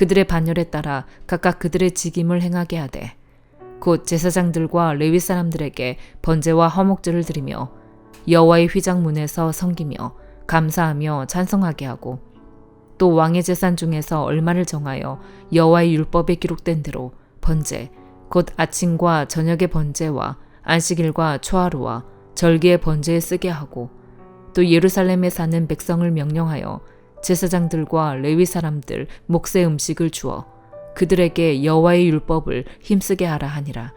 그들의 반열에 따라 각각 그들의 직임을 행하게 하되 곧 제사장들과 레위 사람들에게 번제와 허목제를 드리며 여호와의 휘장문에서 섬기며 감사하며 찬송하게 하고 또 왕의 재산 중에서 얼마를 정하여 여호와의 율법에 기록된 대로 번제 곧 아침과 저녁의 번제와 안식일과 초하루와 절기의 번제에 쓰게 하고 또 예루살렘에 사는 백성을 명령하여 제사장들과 레위 사람들 목세 음식을 주어 그들에게 여호와의 율법을 힘쓰게 하라 하니라.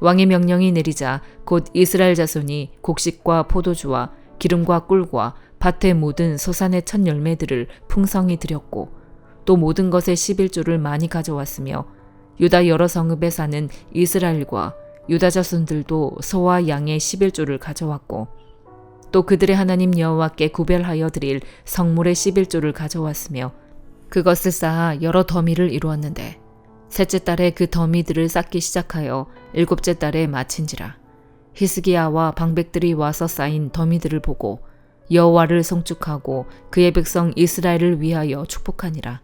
왕의 명령이 내리자 곧 이스라엘 자손이 곡식과 포도주와 기름과 꿀과 밭의 모든 소산의 첫 열매들을 풍성히 드렸고 또 모든 것의 11조를 많이 가져왔으며 유다 여러 성읍에 사는 이스라엘과 유다 자손들도 소와 양의 11조를 가져왔고 또 그들의 하나님 여호와께 구별하여 드릴 성물의 11조를 가져왔으며 그것을 쌓아 여러 더미를 이루었는데 셋째 달에 그 더미들을 쌓기 시작하여 일곱째 달에 마친지라. 히스기야와 방백들이 와서 쌓인 더미들을 보고 여호와를 송축하고 그의 백성 이스라엘을 위하여 축복하니라.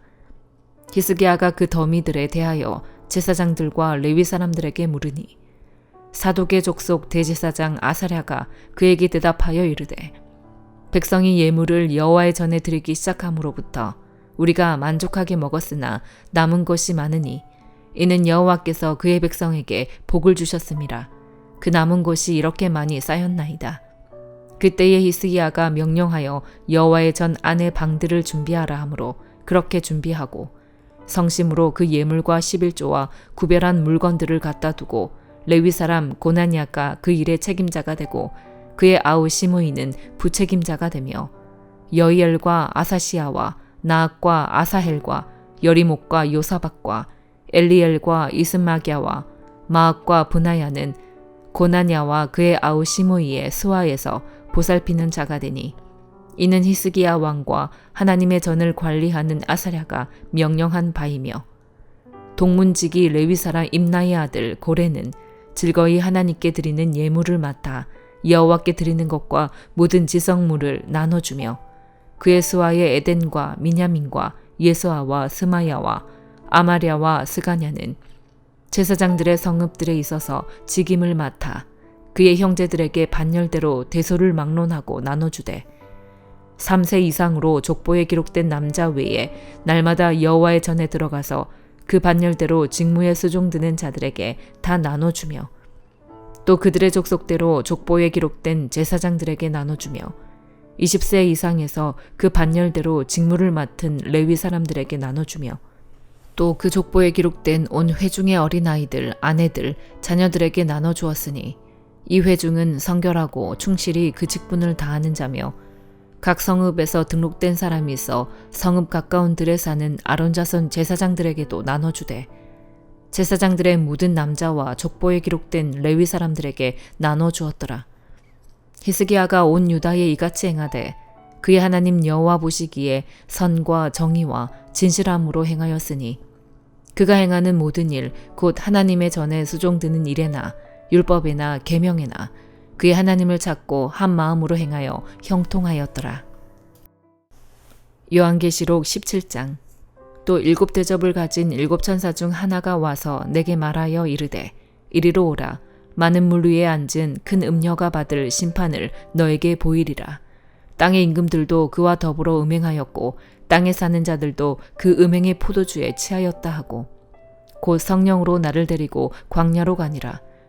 히스기야가 그 더미들에 대하여 제사장들과 레위 사람들에게 물으니 사독의 족속 대제사장 아사랴가 그에게 대답하여 이르되 백성이 예물을 여호와의 전에 드리기 시작함으로부터 우리가 만족하게 먹었으나 남은 것이 많으니 이는 여호와께서 그의 백성에게 복을 주셨음이라 그 남은 것이 이렇게 많이 쌓였나이다. 그때에 히스기야가 명령하여 여호와의 전 안의 방들을 준비하라 하므로 그렇게 준비하고 성심으로 그 예물과 11조와 구별한 물건들을 갖다 두고 레위 사람 고나니아가 그 일의 책임자가 되고 그의 아우 시므이는 부책임자가 되며 여이엘과 아사시아와 나악과 아사헬과 여리목과 요사박과 엘리엘과 이스마기야와 마악과 분하야는 고나냐와 그의 아우 시므이의 수하에서 보살피는 자가 되니 이는 히스기야 왕과 하나님의 전을 관리하는 아사랴가 명령한 바이며 동문직이 레위사라 임나의 아들 고레는 즐거이 하나님께 드리는 예물을 맡아 여호와께 드리는 것과 모든 지성물을 나눠주며 그의 수하의 에덴과 미냐민과 예수아와 스마야와 아마랴와 스가냐는 제사장들의 성읍들에 있어서 직임을 맡아 그의 형제들에게 반열대로 대소를 막론하고 나눠주되 3세 이상으로 족보에 기록된 남자 외에 날마다 여호와의 전에 들어가서 그 반열대로 직무에 수종드는 자들에게 다 나눠주며 또 그들의 족속대로 족보에 기록된 제사장들에게 나눠주며 20세 이상에서 그 반열대로 직무를 맡은 레위 사람들에게 나눠주며 또 그 족보에 기록된 온 회중의 어린아이들, 아내들, 자녀들에게 나눠주었으니 이 회중은 성결하고 충실히 그 직분을 다하는 자며 각 성읍에서 등록된 사람이 있어 성읍 가까운 들에 사는 아론 자손 제사장들에게도 나눠주되 제사장들의 모든 남자와 족보에 기록된 레위 사람들에게 나눠 주었더라. 히스기야가 온 유다에 이같이 행하되 그의 하나님 여호와 보시기에 선과 정의와 진실함으로 행하였으니 그가 행하는 모든 일 곧 하나님의 전에 수종드는 일에나 율법에나 계명에나 그의 하나님을 찾고 한 마음으로 행하여 형통하였더라. 요한계시록 17장. 또 일곱 대접을 가진 일곱 천사 중 하나가 와서 내게 말하여 이르되 이리로 오라. 많은 물 위에 앉은 큰 음녀가 받을 심판을 너에게 보이리라. 땅의 임금들도 그와 더불어 음행하였고 땅에 사는 자들도 그 음행의 포도주에 취하였다 하고 곧 성령으로 나를 데리고 광야로 가니라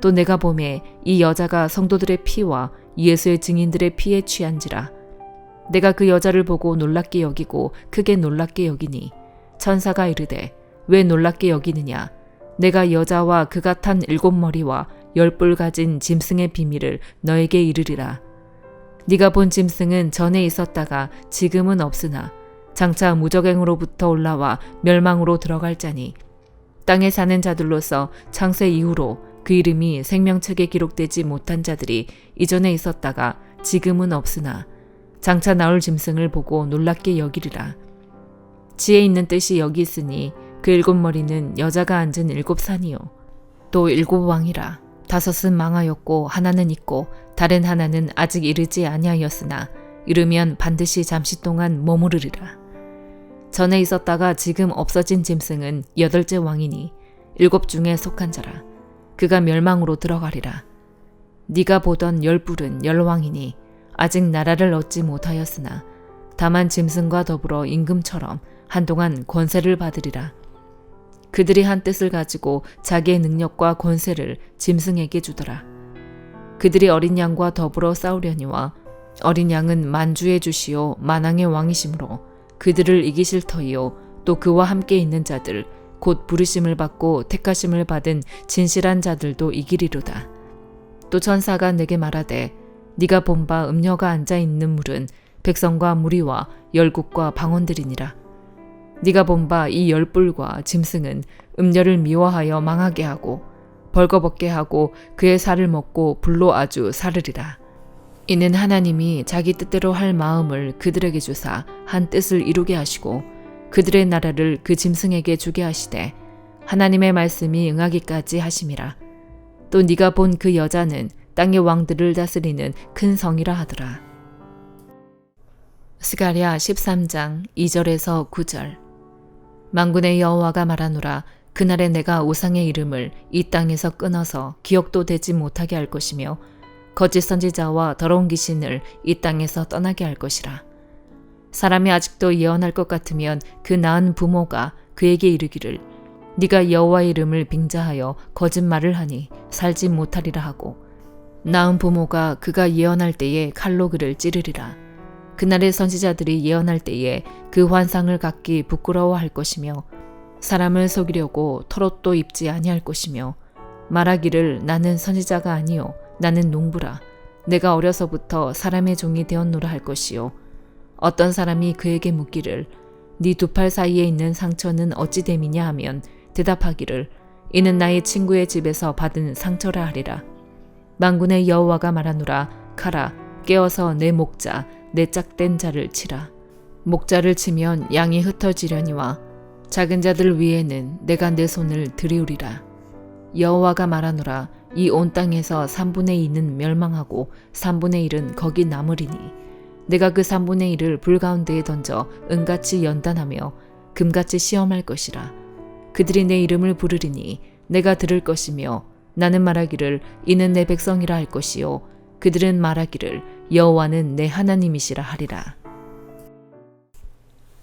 또 내가 봄에 이 여자가 성도들의 피와 예수의 증인들의 피에 취한지라. 내가 그 여자를 보고 놀랍게 여기고 크게 놀랍게 여기니 천사가 이르되 왜 놀랍게 여기느냐 내가 여자와 그가 탄 일곱 머리와 열뿔 가진 짐승의 비밀을 너에게 이르리라. 네가 본 짐승은 전에 있었다가 지금은 없으나 장차 무적행으로부터 올라와 멸망으로 들어갈 자니 땅에 사는 자들로서 창세 이후로 그 이름이 생명책에 기록되지 못한 자들이 이전에 있었다가 지금은 없으나 장차 나올 짐승을 보고 놀랍게 여기리라. 지혜 있는 뜻이 여기 있으니 그 일곱 머리는 여자가 앉은 일곱 산이요. 또 일곱 왕이라. 다섯은 망하였고 하나는 있고 다른 하나는 아직 이르지 아니하였으나 이르면 반드시 잠시 동안 머무르리라. 전에 있었다가 지금 없어진 짐승은 여덟째 왕이니 일곱 중에 속한 자라. 그가 멸망으로 들어가리라. 네가 보던 열 뿔은 열 왕이니 아직 나라를 얻지 못하였으나 다만 짐승과 더불어 임금처럼 한동안 권세를 받으리라. 그들이 한 뜻을 가지고 자기의 능력과 권세를 짐승에게 주더라. 그들이 어린 양과 더불어 싸우려니와 어린 양은 만주의 주시오 만왕의 왕이심으로 그들을 이기실 터이요 또 그와 함께 있는 자들 곧 부르심을 받고 택하심을 받은 진실한 자들도 이기리로다. 또 천사가 내게 말하되 네가 본 바 음녀가 앉아 있는 물은 백성과 무리와 열국과 방언들이니라. 네가 본 바 이 열불과 짐승은 음녀를 미워하여 망하게 하고 벌거벗게 하고 그의 살을 먹고 불로 아주 사르리라. 이는 하나님이 자기 뜻대로 할 마음을 그들에게 주사 한 뜻을 이루게 하시고 그들의 나라를 그 짐승에게 주게 하시되 하나님의 말씀이 응하기까지 하심이라. 또 네가 본 그 여자는 땅의 왕들을 다스리는 큰 성이라 하더라. 스가랴 13장 2절에서 9절 만군의 여호와가 말하노라 그날에 내가 우상의 이름을 이 땅에서 끊어서 기억도 되지 못하게 할 것이며 거짓 선지자와 더러운 귀신을 이 땅에서 떠나게 할 것이라. 사람이 아직도 예언할 것 같으면 그 낳은 부모가 그에게 이르기를 네가 여호와의 이름을 빙자하여 거짓말을 하니 살지 못하리라 하고 낳은 부모가 그가 예언할 때에 칼로 그를 찌르리라. 그날의 선지자들이 예언할 때에 그 환상을 갖기 부끄러워할 것이며 사람을 속이려고 털옷도 입지 아니할 것이며 말하기를 나는 선지자가 아니요 나는 농부라 내가 어려서부터 사람의 종이 되었노라 할 것이요 어떤 사람이 그에게 묻기를 네 두 팔 사이에 있는 상처는 어찌 됨이냐? 하면 대답하기를 이는 나의 친구의 집에서 받은 상처라 하리라. 만군의 여호와가 말하노라. 가라 깨어서 내 목자 내 짝된 자를 치라. 목자를 치면 양이 흩어지려니와 작은 자들 위에는 내가 내 손을 들이우리라. 여호와가 말하노라. 이 온 땅에서 3분의 2는 멸망하고 3분의 1은 거기 남으리니 내가 그 3분의 1을 불 가운데에 던져 은같이 연단하며 금같이 시험할 것이라 그들이 내 이름을 부르리니 내가 들을 것이며 나는 말하기를 이는 내 백성이라 할 것이요 그들은 말하기를 여호와는 내 하나님이시라 하리라.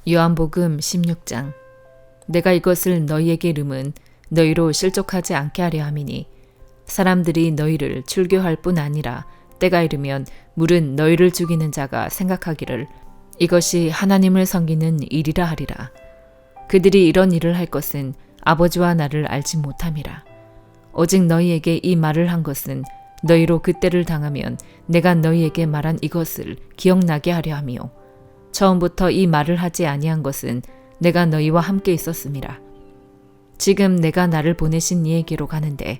요한복음 16장 내가 이것을 너희에게 이름은 너희로 실족하지 않게 하려 함이니 사람들이 너희를 출교할 뿐 아니라 때가 이르면 물은 너희를 죽이는 자가 생각하기를 이것이 하나님을 섬기는 일이라 하리라. 그들이 이런 일을 할 것은 아버지와 나를 알지 못함이라. 오직 너희에게 이 말을 한 것은 너희로 그때를 당하면 내가 너희에게 말한 이것을 기억나게 하려 함이요. 처음부터 이 말을 하지 아니한 것은 내가 너희와 함께 있었음이라. 지금 내가 나를 보내신 이에게로 가는데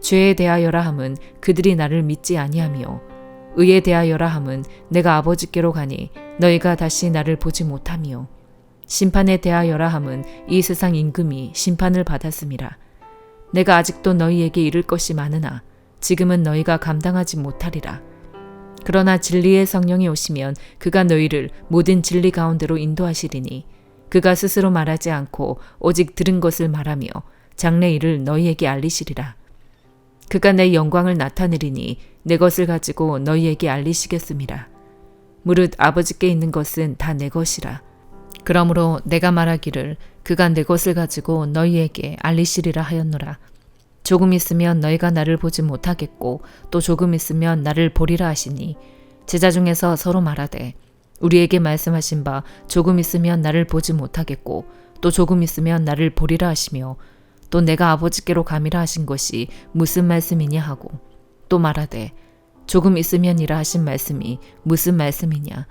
죄에 대하여라 함은 그들이 나를 믿지 아니하며 의에 대하여라 함은 내가 아버지께로 가니 너희가 다시 나를 보지 못하며 심판에 대하여라 함은 이 세상 임금이 심판을 받았음이라. 내가 아직도 너희에게 이를 것이 많으나 지금은 너희가 감당하지 못하리라. 그러나 진리의 성령이 오시면 그가 너희를 모든 진리 가운데로 인도하시리니 그가 스스로 말하지 않고 오직 들은 것을 말하며 장래 일을 너희에게 알리시리라. 그가 내 영광을 나타내리니 내 것을 가지고 너희에게 알리시겠습니다. 무릇 아버지께 있는 것은 다 내 것이라. 그러므로 내가 말하기를 그가 내 것을 가지고 너희에게 알리시리라 하였노라. 조금 있으면 너희가 나를 보지 못하겠고 또 조금 있으면 나를 보리라 하시니 제자 중에서 서로 말하되 우리에게 말씀하신 바 조금 있으면 나를 보지 못하겠고 또 조금 있으면 나를 보리라 하시며 또 내가 아버지께로 감이라 하신 것이 무슨 말씀이냐 하고 또 말하되 조금 있으면이라 하신 말씀이 무슨 말씀이냐?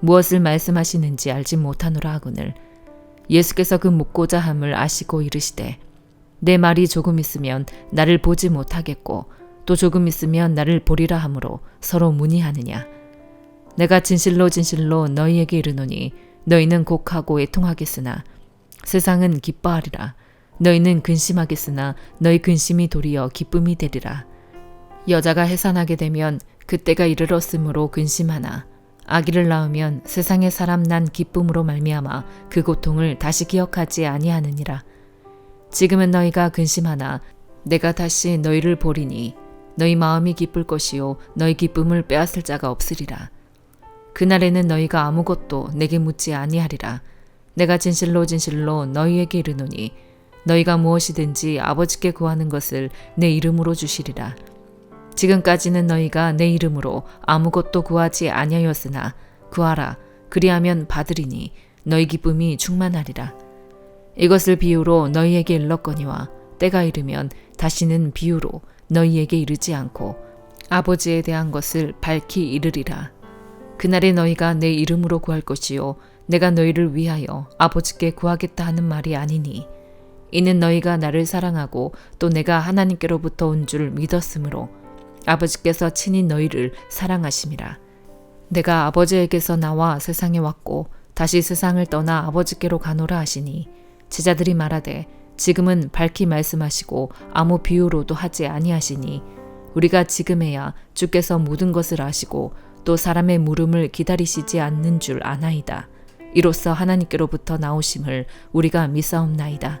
무엇을 말씀하시는지 알지 못하노라 하거늘. 예수께서 그 묻고자 함을 아시고 이르시되 내 말이 조금 있으면 나를 보지 못하겠고 또 조금 있으면 나를 보리라 하므로 서로 문의하느냐? 내가 진실로 진실로 너희에게 이르노니 너희는 곡하고 애통하겠으나 세상은 기뻐하리라 너희는 근심하겠으나 너희 근심이 도리어 기쁨이 되리라 여자가 해산하게 되면 그때가 이르렀으므로 근심하나 아기를 낳으면 세상의 사람 난 기쁨으로 말미암아 그 고통을 다시 기억하지 아니하느니라. 지금은 너희가 근심하나 내가 다시 너희를 보리니 너희 마음이 기쁠 것이요 너희 기쁨을 빼앗을 자가 없으리라. 그날에는 너희가 아무것도 내게 묻지 아니하리라. 내가 진실로 진실로 너희에게 이르노니 너희가 무엇이든지 아버지께 구하는 것을 내 이름으로 주시리라. 지금까지는 너희가 내 이름으로 아무것도 구하지 아니하였으나 구하라 그리하면 받으리니 너희 기쁨이 충만하리라. 이것을 비유로 너희에게 일렀거니와 때가 이르면 다시는 비유로 너희에게 이르지 않고 아버지에 대한 것을 밝히 이르리라. 그날에 너희가 내 이름으로 구할 것이요 내가 너희를 위하여 아버지께 구하겠다 하는 말이 아니니 이는 너희가 나를 사랑하고 또 내가 하나님께로부터 온 줄 믿었으므로 아버지께서 친히 너희를 사랑하심이라. 내가 아버지에게서 나와 세상에 왔고 다시 세상을 떠나 아버지께로 가노라 하시니 제자들이 말하되 지금은 밝히 말씀하시고 아무 비유로도 하지 아니하시니 우리가 지금에야 주께서 모든 것을 아시고 또 사람의 물음을 기다리시지 않는 줄 아나이다. 이로써 하나님께로부터 나오심을 우리가 믿사옵나이다.